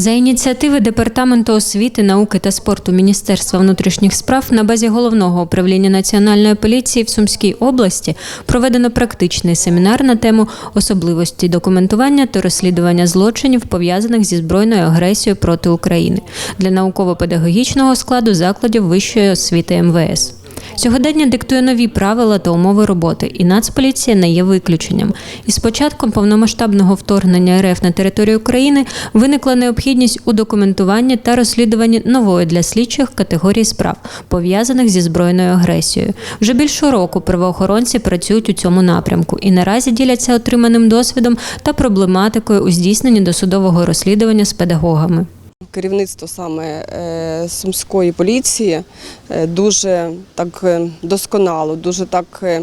За ініціативи Департаменту освіти, науки та спорту Міністерства внутрішніх справ на базі головного управління національної поліції в Сумській області проведено практичний семінар на тему особливості документування та розслідування злочинів, пов'язаних зі збройною агресією проти України для науково-педагогічного складу закладів вищої освіти МВС. Сьогодення диктує нові правила та умови роботи, і Нацполіція не є виключенням. Із початком повномасштабного вторгнення РФ на територію України виникла необхідність у документуванні та розслідуванні нової для слідчих категорій справ, пов'язаних зі збройною агресією. Вже більше року правоохоронці працюють у цьому напрямку і наразі діляться отриманим досвідом та проблематикою у здійсненні досудового розслідування з педагогами. Керівництво саме е, сумської поліції е, дуже так е, досконало, дуже так е,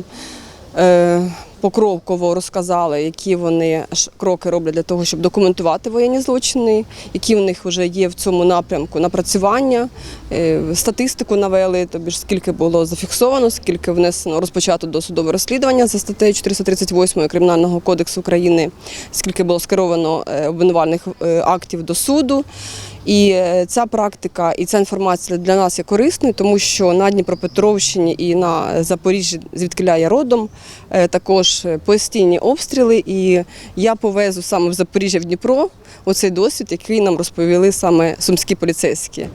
розказали, які вони кроки роблять для того, щоб документувати воєнні злочини, які в них вже є в цьому напрямку напрацювання, статистику навели, тобі ж скільки було зафіксовано, скільки внесено розпочато досудове розслідування за статтею 438 Кримінального кодексу України, скільки було скеровано обвинувальних актів до суду. І е, ця практика і ця інформація для нас є корисною, тому що на Дніпропетровщині і на Запоріжжі, звідки я родом, е, також постійні обстріли. І я повезу саме в Запоріжжя в Дніпро оцей досвід, який нам розповіли саме сумські поліцейські.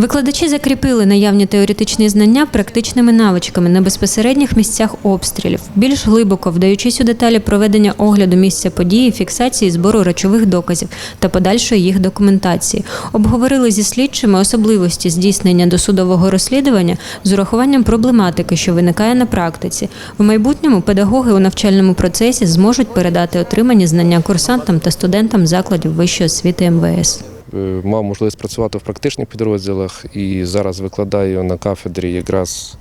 Викладачі закріпили наявні теоретичні знання практичними навичками на безпосередніх місцях обстрілів, більш глибоко вдаючись у деталі проведення огляду місця події, фіксації збору речових доказів та подальшої їх документації. Обговорили зі слідчими особливості здійснення досудового розслідування з урахуванням проблематики, що виникає на практиці. В майбутньому педагоги у навчальному процесі зможуть передати отримані знання курсантам та студентам закладів вищої освіти МВС. Е, мав можливість працювати в практичних підрозділах і зараз викладаю на кафедрі якраз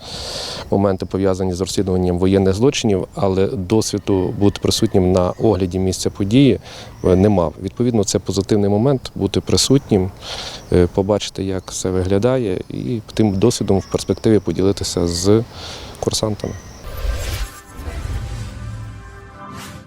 моменти пов'язані з розслідуванням воєнних злочинів, але досвіду бути присутнім на огляді місця події е, не мав. Відповідно, це позитивний момент бути присутнім, е, побачити, як все виглядає, і тим досвідом в перспективі поділитися з курсантами.